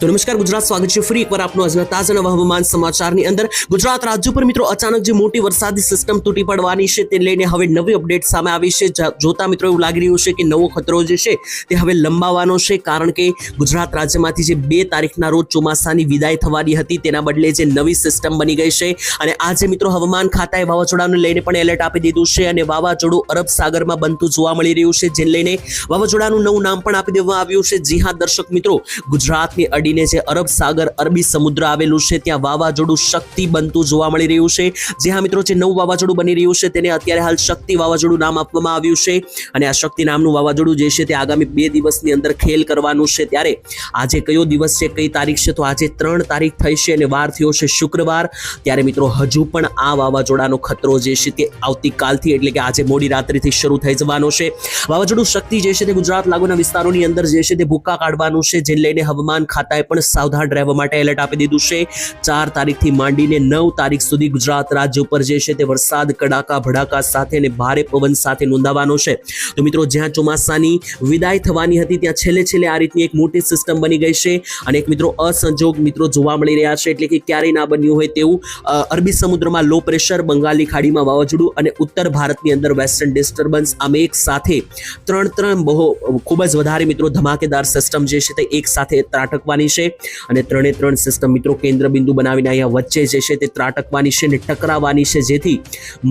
તો નમસ્કાર, ગુજરાત સ્વાગત છે ફરી એકવાર આપનું આજના તાજા નવા હવામાન સમાચારની અંદર. ગુજરાત રાજ્ય પર મિત્રો અચાનક જે મોટી વરસાદી સિસ્ટમ તૂટી પડવાની છે તે લઈને હવે નવી અપડેટ સામે આવી છે. જોતા મિત્રો એવું લાગી રહ્યું છે કે નવો ખતરો જે છે તે હવે લંબાવાનો છે, કારણ કે ગુજરાત રાજ્યમાંથી જે બે તારીખના રોજ ચોમાસાની વિદાય થવાની હતી તેના બદલે જે નવી સિસ્ટમ બની ગઈ છે. અને આજે મિત્રો હવામાન ખાતાએ વાવાઝોડાને લઈને પણ એલર્ટ આપી દીધું છે અને વાવાઝોડું અરબ સાગરમાં બનતું જોવા મળી રહ્યું છે, જેને લઈને વાવાઝોડાનું નવું નામ પણ આપી દેવામાં આવ્યું છે. જી હા, દર્શક મિત્રો, ગુજરાતની અડીને જે અરબ સાગર, અરબી સમુદ્ર આવેલું છે, ત્યાં વાવાઝોડું શક્તિ બનતું જોવા મળી રહ્યું છે. જે હા મિત્રો, જે નવું વાવાઝોડું બની રહ્યું છે, તેને અત્યારે હાલ શક્તિ વાવાઝોડું નામ આપવામાં આવ્યું છે. અને આ શક્તિ નામનું વાવાઝોડું જે છે, તે આગામી બે દિવસની અંદર ખેલ કરવાનું છે. ત્યારે આજે કયો દિવસ છે, કઈ તારીખ છે, તો આજે ત્રણ તારીખ થઈ છે અને વાર થયો છે શુક્રવાર. ત્યારે મિત્રો, હજુ પણ આ વાવાઝોડાનો ખતરો જે છે, તે આવતીકાલથી એટલે કે આજે મોડી રાત્રિથી શરૂ થઈ જવાનો છે. વાવાઝોડું શક્તિ જે છે, તે ગુજરાત લાગુના વિસ્તારોની અંદર જે છે, તે ભૂક્કા કાઢવાનું છે જે લઈને હવામાન ખાતાએ પણ સાવધાન રહેવા માટે એલર્ટ આપી દીધું છે. ચાર તારીખથી માંડીને નવ તારીખ સુધી ગુજરાત રાજ્ય ઉપર જે છે તે વરસાદ, કડાકા, ભડાકા સાથે અને ભારે પવન સાથે નોંધાવાનો છે. તો મિત્રો, જ્યાં ચોમાસાની વિદાય થવાની હતી, ત્યાં છેલ્લે છેલ્લે આ રીતની એક મોટી સિસ્ટમ બની ગઈ છે અને એક મિત્રો અસંજોગ મિત્રો જોવા મળી રહ્યા છે. એટલે કે ક્યારેય ના બન્યું હોય તેવું અરબી સમુદ્રમાં લો પ્રેશર બંગાળની ખાડીમાં વાવાઝોડું અને ઉત્તર ભારતની અંદર વેસ્ટર્ન ડિસ્ટર્બન્સ આમ એક સાથે ત્રણ ત્રણ બહુ ખૂબ જ વધારે મિત્રો ધમાકેદાર સિસ્ટમ જે છે તે એક સાથે ત્રાટકવાની છે અને ત્રણે ત્રણ સિસ્ટમ મિત્રો કેન્દ્ર બિંદુ બનાવીને અહીંયા વચ્ચે જે છે તે ત્રાટકવાની છે ને ટકરાવાની છે. જેથી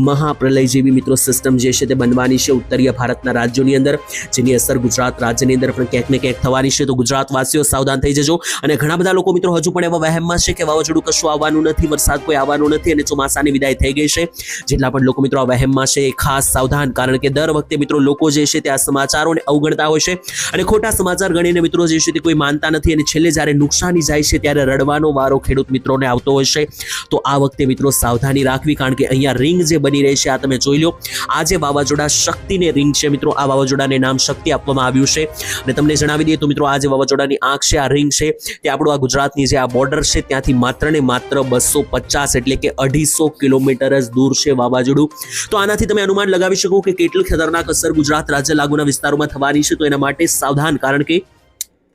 મહાપ્રલય જેવી મિત્રો સિસ્ટમ જે છે તે બનવાની છે ઉત્તરીય ભારતના રાજ્યોની અંદર, જેની અસર ગુજરાત રાજ્યની અંદર પણ ક્યાંક ને ક્યાંક થવાની છે. તો ગુજરાતવાસીઓ સાવધાન થઈ જજો. અને ઘણા બધા લોકો મિત્રો હજુ પણ એવા વહેમમાં છે કે વાવાઝોડું કશું આવવાનું નથી, વરસાદ કોઈ આવવાનું નથી અને ચોમાસાની વિદાય થઈ ગઈ છે. જેટલા પણ લોકો મિત્રો આ વહેમમાં છે એ ખાસ સાવધાન, કારણ કે દર વખતે મિત્રો લોકો જે છે તે આ સમાચારોને અવગણતા હોય છે. અને ખોટા સમાચાર ગણીને મિત્રો જે છે તે કોઈ માનતા નથી અને છેલ્લે જ્યારે નુકસાની જાય છે ત્યારે રડવાનો વારો ખેડૂત મિત્રોને આવતો હોય છે. તો આ વખતે મિત્રો સાવધાની રાખવી કારણ કે અહીંયા રિંગ જે બની રહી છે, આ તમે જોઈ લો. આ જે વાવાઝોડા શક્તિને રિંગ છે મિત્રો, આ વાવાઝોડાને નામ શક્તિ આપવામાં આવ્યું છે. અને તમને જણાવી દઈએ તો મિત્રો, આ જે વાવાઝોડાની આંખ છે, આ રિંગ છે, તે આપણું આ ગુજરાતની જે આ બોર્ડર છે, ત્યાંથી માત્ર ને માત્ર બસો પચાસ એટલે કે અઢીસો કિલોમીટર જ દૂર છે વાવાઝોડું. તો આનાથી તમે અનુમાન લગાવી શકો કે કેટલી ખતરનાક અસર ગુજરાત રાજ્ય લાગુના વિસ્તારોમાં થવાની છે. તો એના માટે સાવધાન, કારણ કે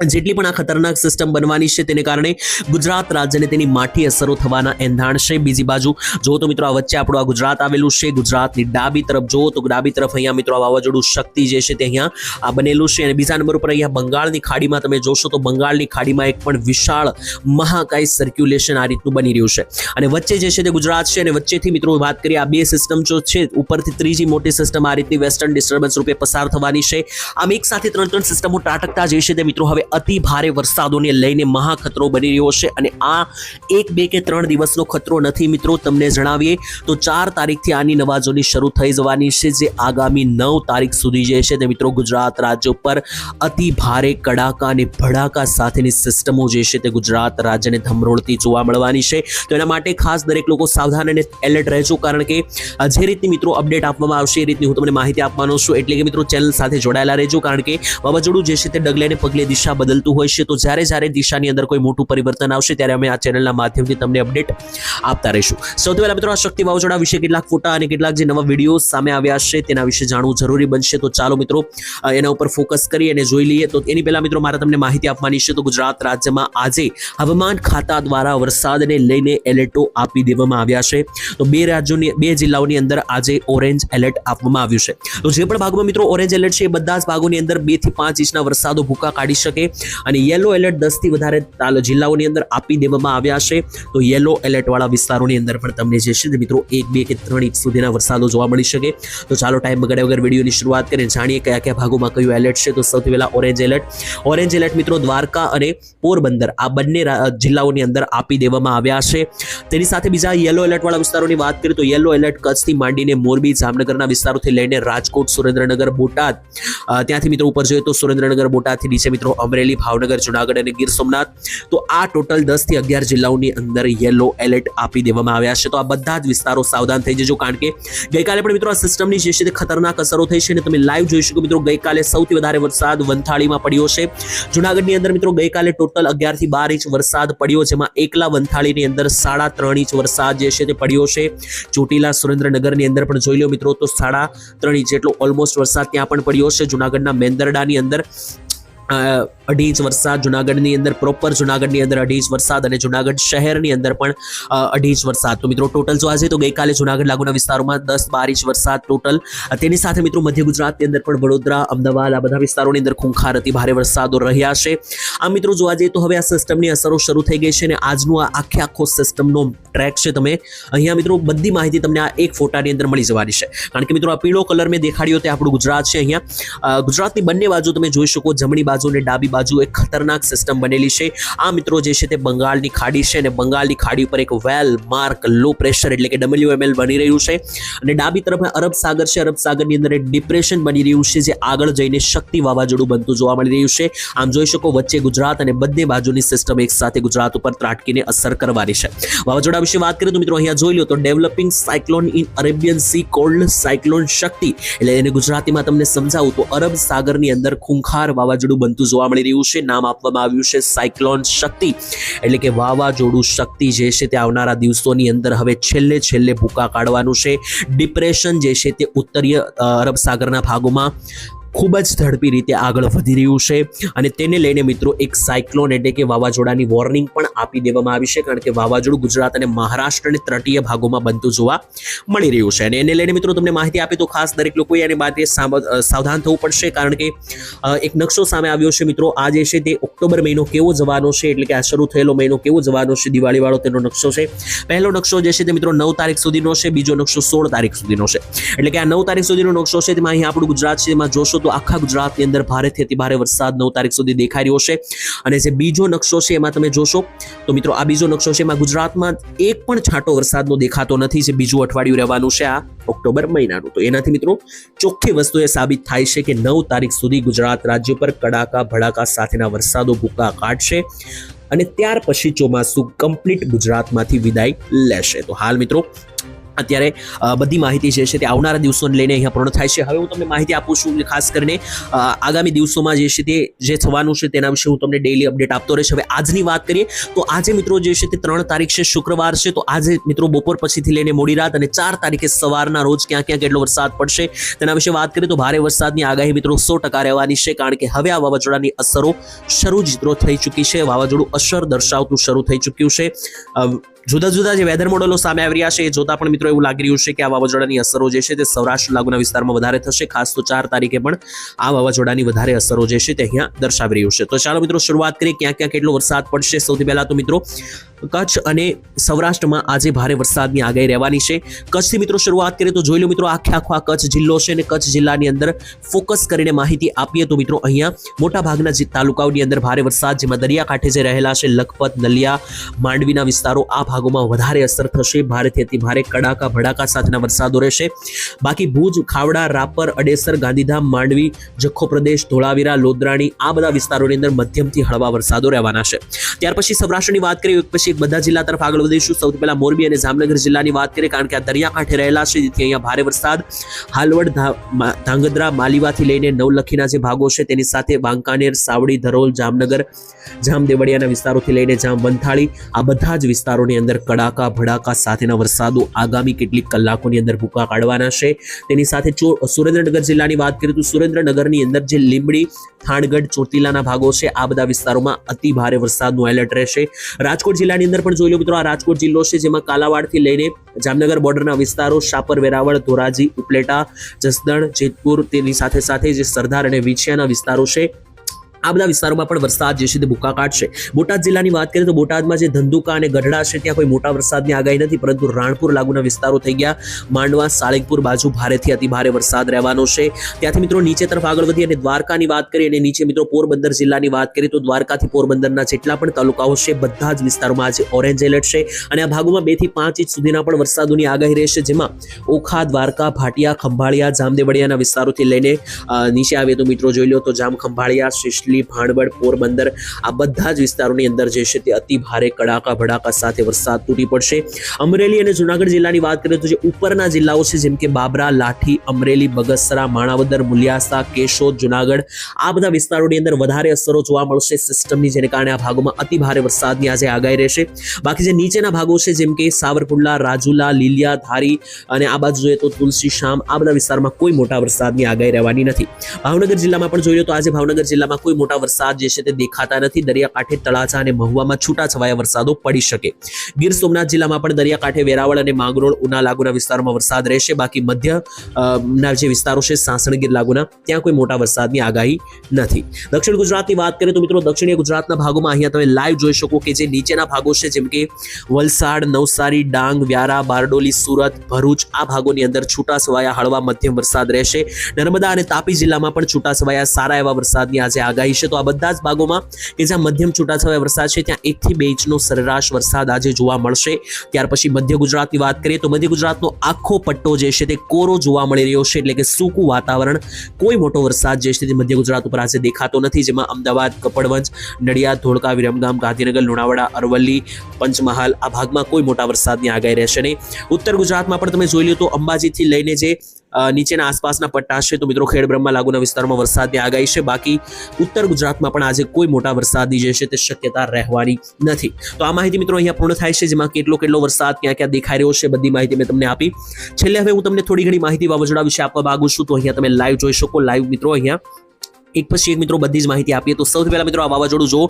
જેટલી પણ આ ખતરનાક સિસ્ટમ બનવાની છે તેને કારણે ગુજરાત રાજ્યને તેની માઠી અસરો થવાના એંધાણ છે. બીજી બાજુ, જો તો મિત્રો આ વચ્ચે આપણું આ ગુજરાત આવેલું છે. ગુજરાતની ડાબી તરફ, જો તો ડાબી તરફ અહીંયા મિત્રો આ વાવાઝોડું શક્તિ જે છે તે અહીંયા આ બનેલું છે. અને બીજા નંબર ઉપર અહીંયા બંગાળની ખાડીમાં તમે જોશો તો બંગાળની ખાડીમાં એક પણ વિશાળ મહાકાય સર્ક્યુલેશન આ રીતનું બની રહ્યું છે. અને વચ્ચે જે છે તે ગુજરાત છે. અને વચ્ચેથી મિત્રો વાત કરીએ આ બે સિસ્ટમ જો છે, ઉપરથી ત્રીજી મોટી સિસ્ટમ આ રીતની વેસ્ટર્ન ડિસ્ટર્બન્સ રૂપે પસાર થવાની છે. આમ એક સાથે ત્રણ ત્રણ સિસ્ટમો ત્રાટકતા જે છે તે મિત્રો હવે અતિ ભારે વરસાદોને લઈને મહા ખતરો બની રહ્યો છે અને આ એક, બે કે ત્રણ દિવસનો ખતરો નથી મિત્રો, તમને જણાવીએ તો ચાર તારીખથી આની નવાજોની શરૂ થઈ જવાની છે, જે આગામી નવ તારીખ સુધી જે છે તે મિત્રો ગુજરાત રાજ્ય ઉપર અતિ ભારે કડાકા અને ભડાકા સાથેની સિસ્ટમો જે છે તે ગુજરાત રાજ્યને ધમરોળતી જોવા મળવાની છે. તો એના માટે ખાસ દરેક લોકો સાવધાન અને એલર્ટ રહેજો, કારણ કે જે રીતની મિત્રો અપડેટ આપવામાં આવશે, એ રીતની હું તમને માહિતી આપવાનો છું. એટલે કે મિત્રો ચેનલ સાથે જોડાયેલા રહેજો, કારણ કે વાવાઝોડું જે છે તે ડગલે ને પગલે દિશા બદલતું હોય છે, તો જ્યારે જ્યારે દિશાની અંદર કોઈ મોટું પરિવર્તન આવશે, ત્યારે અમે આ ચેનલના માધ્યમથી તમને અપડેટ આપતા રહીશું. સૌથી પહેલા મિત્રો, આ શક્તિ વાવાઝોડા વિશે કેટલાક ફોટા અને કેટલાક જે નવા વીડિયો સામે આવ્યા છે, તેના વિશે જાણવું જરૂરી બનશે. તો ચાલો મિત્રો એના ઉપર ફોકસ કરી અને જોઈ લઈએ. તો એની પહેલા મિત્રો, મારે તમને માહિતી આપવાની છે, તો ગુજરાત રાજ્યમાં આજે હવામાન ખાતા દ્વારા વરસાદને લઈને એલર્ટો આપી દેવામાં આવ્યા છે. તો બે રાજ્યોની, બે જિલ્લાઓની અંદર આજે ઓરેન્જ એલર્ટ આપવામાં આવ્યું છે. તો જે પણ ભાગમાં મિત્રો ઓરેન્જ એલર્ટ છે, એ બધા જ ભાગોની અંદર બેથી પાંચ ઇંચના વરસાદો ભૂકા કાઢી શકે. અને યલો એલર્ટ દસથી વધારે જિલ્લાઓની અંદર આપી દેવામાં આવ્યા છે. તો યલો એલર્ટ વાળા વિસ્તારોની અંદર પણ તમને જે છે મિત્રો, એક, બે કે ત્રણ ઇંચ સુધીના વરસાદો જોવા મળી શકે. તો ચાલો ટાઈમ બગાડ્યા વગર વિડીયોની શરૂઆત કરીને જાણીએ કયા કયા ભાગોમાં કયું એલર્ટ છે. તો સૌથી પહેલાં ઓરેન્જ એલર્ટ ઓરેન્જ એલર્ટ મિત્રો દ્વારકા અને પોરબંદર આ બંને જિલ્લાઓની અંદર આપી દેવામાં આવ્યા છે. તેની સાથે બીજા યેલો એલર્ટ વાળા વિસ્તારોની વાત કરીએ તો યેલો એલર્ટ કચ્છથી માંડીને મોરબી, જામનગરના વિસ્તારોથી લઈને રાજકોટ, સુરેન્દ્રનગર, બોટાદ ત્યાંથી મિત્રો ઉપર જોઈએ તો સુરેન્દ્રનગર, બોટાદથી નીચે મિત્રો અમરેલી ભાવનગર, જુનાગઢ અને ગીર સોમનાથ. તો આ ટોટલ દસથી અગિયાર જિલ્લાઓની અંદર યેલો એલર્ટ આપી દેવામાં આવ્યા છે. તો આ બધા જ વિસ્તારો સાવધાન થઈ જજો, કારણ કે ગઈકાલે પણ મિત્રો આ સિસ્ટમની જે છે તે ખતરનાક અસરો થઈ છે અને તમે લાઈવ જોઈ શકો મિત્રો ગઈકાલે સૌથી વધારે વરસાદ વંથાળીમાં પડ્યો છે. જુનાગઢની અંદર મિત્રો ગઈકાલે ટોટલ અગિયારથી બાર ઇંચ વરસાદ પડ્યો, જેમાં એકલા વંથાળીની અંદર સાડા ત્રણ ઇંચ વરસાદ જે છે તે પડ્યો છે. ચોટીલા, સુરેન્દ્રનગરની અંદર પણ જોઈ લો મિત્રો, તો સાડા ત્રણ ઇંચ જેટલો ઓલમોસ્ટ વરસાદ ત્યાં પણ પડ્યો છે. જુનાગઢના મેંદરડાની અંદર અઢી ઇંચ વરસાદ જુનાગઢની અંદર પ્રોપર જુનાગઢની અંદર અઢી ઇંચ વરસાદ અને જુનાગઢ શહેરની અંદર પણ અઢી ઇંચ વરસાદ તો મિત્રો ટોટલ જોવા જઈએ તો ગઈકાલે જુનાગઢ લાગુના વિસ્તારોમાં દસ બાર ઇંચ વરસાદ ટોટલ તેની સાથે મિત્રો મધ્ય ગુજરાતની અંદર પણ વડોદરા, અમદાવાદ, આ બધા વિસ્તારોની અંદર ખૂંખાર અતિ ભારે વરસાદો રહ્યા છે. આ મિત્રો જોવા જઈએ તો હવે આ સિસ્ટમની અસરો શરૂ થઈ ગઈ છે અને આજનું આ આખે આખો સિસ્ટમનો ટ્રેક છે તમે. અહીંયા મિત્રો બધી માહિતી તમને આ એક ફોટાની અંદર મળી જવાની છે. કારણ કે મિત્રો આ પીળો કલર મેં દેખાડ્યો તે આપણું ગુજરાત છે અહીંયા. ગુજરાતની બંને બાજુ તમે જોઈ શકો જમણી બાજુ અને ડાબી બાજુ એક ખતરનાક સિસ્ટમ બનેલી છે. આ મિત્રો જે છે તે બંગાળની ખાડી છે અને બંગાળની ખાડી ઉપર એક વેલ માર્ક લો પ્રેશર એટલે કે ડબલ્યુએમએલ બની રહ્યું છે. અને ડાબી તરફ અરબ સાગર છે. અરબ સાગરની અંદર એક ડિપ્રેશન બની રહ્યું છે જે આગળ જઈને શક્તિ વાવાઝોડું બનતું જોવા મળી રહ્યું છે. આમ જોઈ શકો વચ્ચે ગુજરાત અને બંને બાજુની સિસ્ટમ એક સાથે ગુજરાત ઉપર ત્રાટકીને અસર કરવાની છે. વાવાઝોડા વિશે વાત કરીએ તો મિત્રો અહીંયા જોઈ લો તો developing cyclone in Arabian sea cold cyclone શક્તિ એટલે એને ગુજરાતીમાં તમને સમજાવું તો અરબ સાગરની અંદર ખૂંખાર વાવાઝોડું બનતું જોવા મળી રહ્યું છે. નામ આપવામાં આવ્યું છે સાયક્લોન શક્તિ. એટલે કે વાવાઝોડું શક્તિ જે છે તે આવનારા દિવસોની અંદર હવે છેલ્લે છેલ્લે ભૂકા કાઢવાનું છે. ડિપ્રેશન જે છે તે ઉત્તરીય અરબ સાગરના ભાગોમાં ખૂબ જ ઝડપી રીતે આગળ વધી રહ્યું છે અને તેને લઈને મિત્રો એક સાયક્લોન એટલે કે વાવાઝોડાની વોર્નિંગ પણ આપી દેવામાં આવી છે કારણ કે વાવાઝોડું ગુજરાત અને મહારાષ્ટ્રની તટીય ભાગોમાં બનતું જોવા મળી રહ્યું છે અને એને લઈને મિત્રો તમને માહિતી આપી તો ખાસ દરેક લોકોએ એની સાવ- સાવધાન થવું પડશે કારણ કે એક નકશો સામે આવ્યો છે મિત્રો. આ જે છે તે ઓક્ટોબર મહિનો કેવો જવાનો છે એટલે કે આ શરૂ થયેલો મહિનો કેવો જવાનો છે દિવાળીવાળો તેનો નકશો છે. પહેલો નકશો જે છે તે મિત્રો નવ તારીખ સુધીનો છે, બીજો નકશો સોળ તારીખ સુધીનો છે. એટલે કે આ નવ તારીખ સુધીનો નકશો છે તેમાં અહીં આપણું ગુજરાત છે તેમાં જોશો તો આખા ગુજરાતની અંદર ભારેથી અતિ ભારે વરસાદ નવ તારીખ સુધી દેખાઈ રહ્યો છે. અને જે બીજો નકશો છે એમાં તમે જોશો, તો મિત્રો આ બીજો નકશો છે એમાં ગુજરાતમાં એક પણ છાંટો વરસાદનો દેખાતો નથી, જે બીજું અઠવાડિયું રહેવાનું છે આ ઓક્ટોબર મહિનાનું. તો એનાથી મિત્રો ચોખ્ખી વસ્તુ એ સાબિત થાય છે કે નવ તારીખ સુધી ગુજરાત રાજ્ય પર કડાકા, ભડાકા સાથેના વરસાદો ભૂકા કાઢશે અને ત્યાર પછી ચોમાસું કમ્પ્લીટ ગુજરાતમાંથી વિદાય લેશે. તો હાલ મિત્રો અત્યારે બધી માહિતી જે છે તે આવનારા દિવસોને લઈને અહીંયા પૂર્ણ થાય છે. હવે હું તમને માહિતી આપું છું ખાસ કરીને આગામી દિવસોમાં જે છે તે, જે થવાનું છે તેના વિશે હું તમને ડેઈલી અપડેટ આપતો રહીશ. હવે આજની વાત કરીએ, તો આજે મિત્રો જે છે તે ત્રણ તારીખ છે, શુક્રવાર છે. તો આજે મિત્રો બપોર પછીથી લઈને મોડી રાત અને ચાર તારીખે સવારના રોજ ક્યાં ક્યાં કેટલો વરસાદ પડશે તેના વિશે વાત કરીએ, તો ભારે વરસાદની આગાહી મિત્રો સો ટકા રહેવાની છે, કારણ કે હવે આ વાવાઝોડાની અસરો શરૂ જ મિત્રો થઈ ચૂકી છે. વાવાઝોડું અસર દર્શાવતું શરૂ થઈ ચૂક્યું છે. જુદા જુદા જે વેધર મોડલો સામે આવી રહ્યા છે, એ જોતા પણ મિત્રો એવું લાગી રહ્યું છે કે આ વાવાઝોડાની અસરો જે છે તે સૌરાષ્ટ્ર લાગુના વિસ્તારમાં વધારે થશે. ખાસ તો ચાર તારીખે પણ આ વાવાઝોડાની વધારે અસરો જે છે તે અહીંયા દર્શાવી રહ્યું છે. તો ચાલો મિત્રો, શરૂઆત કરીએ ક્યાં ક્યાં કેટલો વરસાદ પડશે. સૌથી પહેલા તો મિત્રો કચ્છ અને સૌરાષ્ટ્રમાં આજે ભારે વરસાદની આગાહી રહેવાની છે. કચ્છથી મિત્રો શરૂઆત કરીએ તો જોઈ લો મિત્રો, આખે આખો આ કચ્છ જિલ્લો છે અને કચ્છ જિલ્લાની અંદર ફોકસ કરીને માહિતી આપીએ તો મિત્રો અહીંયા મોટા ભાગના જે તાલુકાઓની અંદર ભારે વરસાદ, જેમાં દરિયાકાંઠે જે રહેલા છે લખપત, નલિયા, માંડવીના વિસ્તારો, આ ભાગોમાં વધારે અસર થશે. ભારેથી અતિ ભારે કડાકા, ભડાકા સાથેના વરસાદો રહેશે. બાકી ભુજ, ખાવડા, રાપર, અડેસર, ગાંધીધામ, માંડવી, જખો પ્રદેશ, ધોળાવીરા, લોદરાણી આ બધા વિસ્તારોની અંદર મધ્યમથી હળવા વરસાદો રહેવાના છે. ત્યાર પછી સૌરાષ્ટ્રની વાત કરીએ પછી એક બધા જિલ્લા તરફ આગળ વધીશું. સૌથી પહેલા મોરબી અને જામનગર જિલ્લાની વાત કરીએ, કારણ કે આ દરિયાકાંઠે રહેલા છે, જેથી અહીંયા ભારે વરસાદ. હાલવડ ધાંગધ્રા, માલીવાથી લઈને નવલખીના જે ભાગો છે, તેની સાથે વાંકાનેર, સાવડી, ધરોલ, જામનગર, જામદેવડિયાના વિસ્તારોથી લઈને જામ વંથાળી આ બધા જ વિસ્તારોની અંદર કડાકા, ભડાકા સાથેના વરસાદો આગામી કેટલીક કલાકોની અંદર ભૂકા કાઢવાના છે. તેની સાથે સુરેન્દ્રનગર જિલ્લાની વાત કરીએ તો સુરેન્દ્રનગરની અંદર જે લીંબડી થાણગઢ, ચોટીલાના ભાગો છે. આ બધા વિસ્તારોમાં અતિ ભારે વરસાદનું એલર્ટ રહેશે. રાજકોટ જિલ્લાની અંદર પણ જોઈ લો મિત્રો, આ રાજકોટ જિલ્લો છે જેમાં કાલાવાડથી લઈને જામનગર બોર્ડરના વિસ્તારો, શાપર, વેરાવળ, ધોરાજી, ઉપલેટા, જસદણ, જેતપુર તેની સાથે સાથે જે સરદાર અને વિછિયાના વિસ્તારો છે આ બધા વિસ્તારોમાં પણ વરસાદ જે છે તે ભૂકા કાઢશે બોટાદ જિલ્લાની વાત કરીએ તો બોટાદમાં જે ધંધુકા અને ગઢડા છે, ત્યાં કોઈ મોટા વરસાદની આગાહી નથી, પરંતુ રાણપુર લાગુના વિસ્તારો થઈ ગયા. માંડવા, સાળંગપુર બાજુ ભારેથી અતિ ભારે વરસાદ રહેવાનો છે. ત્યાંથી મિત્રો નીચે તરફ આગળ વધી અને દ્વારકાની વાત કરીએ અને નીચે મિત્રો પોરબંદર જિલ્લાની વાત કરીએ તો દ્વારકાથી પોરબંદરના જેટલા પણ તાલુકાઓ છે, બધા જ વિસ્તારોમાં આજે ઓરેન્જ એલર્ટ છે. અને આ ભાગોમાં બેથી પાંચ ઇંચ સુધીના પણ વરસાદોની આગાહી રહેશે, જેમાં ઓખા, દ્વારકા, ભાટિયા, ખંભાળિયા, જામદેવડિયાના વિસ્તારોથી લઈને નીચે આવીએ તો મિત્રો જોઈ લો તો જામ ખંભાળિયા શિશલી ભાણવડ પોરબંદર આ બધા જ વિસ્તારોની અંદર જે છે તે અતિ ભારે કડાકા ભડાકા સાથે વરસાદ તૂટી પડશે. અમરેલી અને જુનાગઢ જિલ્લાની વાત કરીએ તો જે ઉપરના જિલ્લાઓ છે, જેમ કે બાબરા, લાઠી, અમરેલી, બગસરા, માણાવદર, મુલિયાસા, કેશોદ, જુનાગઢ, આ બધા વિસ્તારોની અંદર વધારે અસરો જોવા મળશે સિસ્ટમની, જેને કારણે આ ભાગોમાં અતિ ભારે વરસાદની આજે આગાહી રહેશે. બાકી જે નીચેના ભાગો છે, જેમ કે સાવરકુંડલા, રાજુલા, લીલિયા, ધારી અને આ બાજુ જોઈએ તો તુલસી, શામ, આ બધા વિસ્તારમાં કોઈ મોટા વરસાદની આગાહી રહેવાની નથી. ભાવનગર જિલ્લામાં પણ જોઈએ તો આજે ભાવનગર જિલ્લામાં કોઈ મોટા વરસાદ જે છે તે દેખાતા નથી. દરિયાકાંઠે તળાજા અને મહુવામાં છૂટાછવાયા વરસાદો પડી શકે. ગીર સોમનાથ જિલ્લામાં પણ દરિયાકાંઠે વેરાવળ અને માંગરોળ, ઉના લાગુના વિસ્તારોમાં વરસાદ રહેશે. બાકી મધ્ય ના જે વિસ્તારો છે સાસણગીર લાગુના, ત્યાં કોઈ મોટા વરસાદની આગાહી નથી. દક્ષિણ ગુજરાતની વાત કરીએ તો મિત્રો દક્ષિણીય ગુજરાતના ભાગોમાં અહીંયા તમે લાઈવ જોઈ શકો કે જે નીચેના ભાગો છે, જેમ કે વલસાડ, નવસારી, ડાંગ, વ્યારા, બારડોલી, સુરત, ભરૂચ, આ ભાગોની અંદર છૂટાછવાયા હળવા મધ્યમ વરસાદ રહેશે. નર્મદા અને તાપી જિલ્લામાં પણ છૂટાછવાયા સારા એવા વરસાદની આજે આગાહી છે. તો આ બધા જ ભાગોમાં કે જ્યાં મધ્યમ છૂટાછવાયા વરસાદ છે, ત્યાં એકથી બે ઇંચનો સરેરાશ વરસાદ આજે જોવા મળશે. ત્યાર પછી મધ્ય ગુજરાતની વાત કરીએ તો મધ્ય ગુજરાતનો આખો પટ્ટો જે છે તે કોરો જોવા મળી રહ્યો છે, એટલે કે સૂકું વાતાવરણ. કોઈ મોટો વરસાદ જે છે તે મધ્ય ગુજરાત ઉપર આજે દેખાતો નથી. જેમાં અમદાવાદ, કપડવંજ, નડિયાદ, ધોળકા, વિરમગામ, ગાંધીનગર, લુણાવાડા, અરવલ્લી, પંચમહાલ આ ભાગમાં કોઈ મોટા વરસાદની આગાહી રહેશે નહીં. ઉત્તર ગુજરાતમાં પણ તમે જોઈ લો તો અંબાજીથી લઈને જે નીચેના આસપાસના પટ્ટા છે. તો મિત્રો ખેડ બ્રહ્મા લાગુના વિસ્તારમાં વરસાદની આગાહી છે. બાકી ઉત્તર ગુજરાતમાં પણ આજે કોઈ મોટા વરસાદની જે છે તે શક્યતા રહેવાની નથી. તો આ માહિતી મિત્રો અહીંયા પૂર્ણ થાય છે, જેમાં કેટલો કેટલો વરસાદ ક્યાં ક્યાં દેખાઈ રહ્યો છે, બધી માહિતી મેં તમને આપી. છેલ્લે હવે હું તમને થોડી ઘણી માહિતી વાવાઝોડા વિશે આપવા માંગુ છું. તો અહીંયા તમે લાઈવ જોઈ શકો. લાઈવ મિત્રો, અહીંયા એક પછી એક મિત્રો બધી જ માહિતી આપીએ. તો સૌથી પહેલા મિત્રો આ વાવાઝોડું જો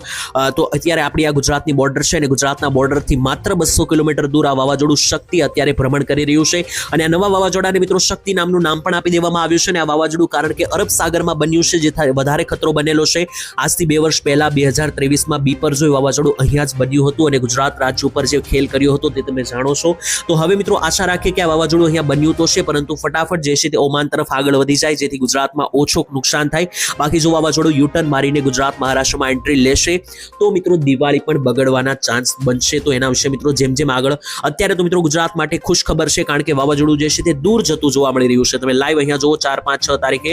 તો અત્યારે આપણી આ ગુજરાતની બોર્ડર છે અને ગુજરાતના બોર્ડરથી માત્ર બસો કિલોમીટર દૂર આ વાવાઝોડું શક્તિ અત્યારે ભ્રમણ કરી રહ્યું છે. અને આ નવા વાવાઝોડાને મિત્રો શક્તિ નામનું નામ પણ આપી દેવામાં આવ્યું છે અને આ વાવાઝોડું કારણ કે અરબ સાગરમાં બન્યું છે, જે વધારે ખતરો બનેલો છે. આજથી બે વર્ષ પહેલા બે હજાર ત્રેવીસમાં બીપરજોય વાવાઝોડું અહીંયા જ બન્યું હતું અને ગુજરાત રાજ્ય ઉપર જે ખેલ કર્યો હતો તે તમે જાણો છો. તો હવે મિત્રો આશા રાખીએ કે આ વાવાઝોડું અહીંયા બન્યું તો છે, પરંતુ ફટાફટ જે છે તે ઓમાન તરફ આગળ વધી જાય, જેથી ગુજરાતમાં ઓછું નુકસાન થાય. બાકી જો વાવાઝોડું યુટર્ન મારીને ગુજરાત મહારાષ્ટ્રમાં એન્ટ્રી લેશે. તો મિત્રો દિવાળી પણ બગડવાના ચાન્સ બનશે. તો એના વિશે મિત્રો જેમ જેમ આગળ, અત્યારે તો મિત્રો ગુજરાત માટે ખુશ ખબર છે કારણ કે વાવાઝોડું જે છે તે દૂર જતું જોવા મળી રહ્યું છે. તમે લાઈવ અહીંયા જુઓ, ચાર, પાંચ, છ તારીખે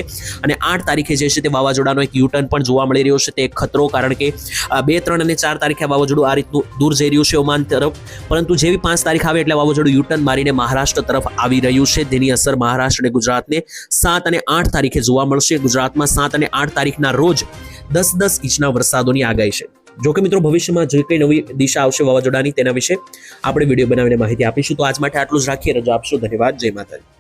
અને આઠ તારીખે જે છે તે વાવાઝોડાનો એક યુટર્ન પણ જોવા મળી રહ્યો છે. તે એક ખતરો કારણ કે બે, ત્રણ અને ચાર તારીખે વાવાઝોડું આ રીતનું દૂર જઈ રહ્યું છે ઓમાન તરફ. પરંતુ જેવી પાંચ તારીખ આવે એટલે વાવાઝોડું યુટર્ન મારીને મહારાષ્ટ્ર તરફ આવી રહ્યું છે. જેની અસર મહારાષ્ટ્ર અને ગુજરાતને સાત અને આઠ તારીખે જોવા મળશે. ગુજરાતમાં સાત અને આઠ તારીખના રોજ દસ દસ ઇંચના વરસાદોની આગાહી છે. જોકે મિત્રો, ભવિષ્યમાં જે કંઈ નવી દિશા આવશે વાવાઝોડાની તેના વિશે આપણે વીડિયો બનાવીને માહિતી આપીશું. તો આજ માટે આટલું જ રાખીએ. રજા આપશો. ધન્યવાદ. જય માતાજી.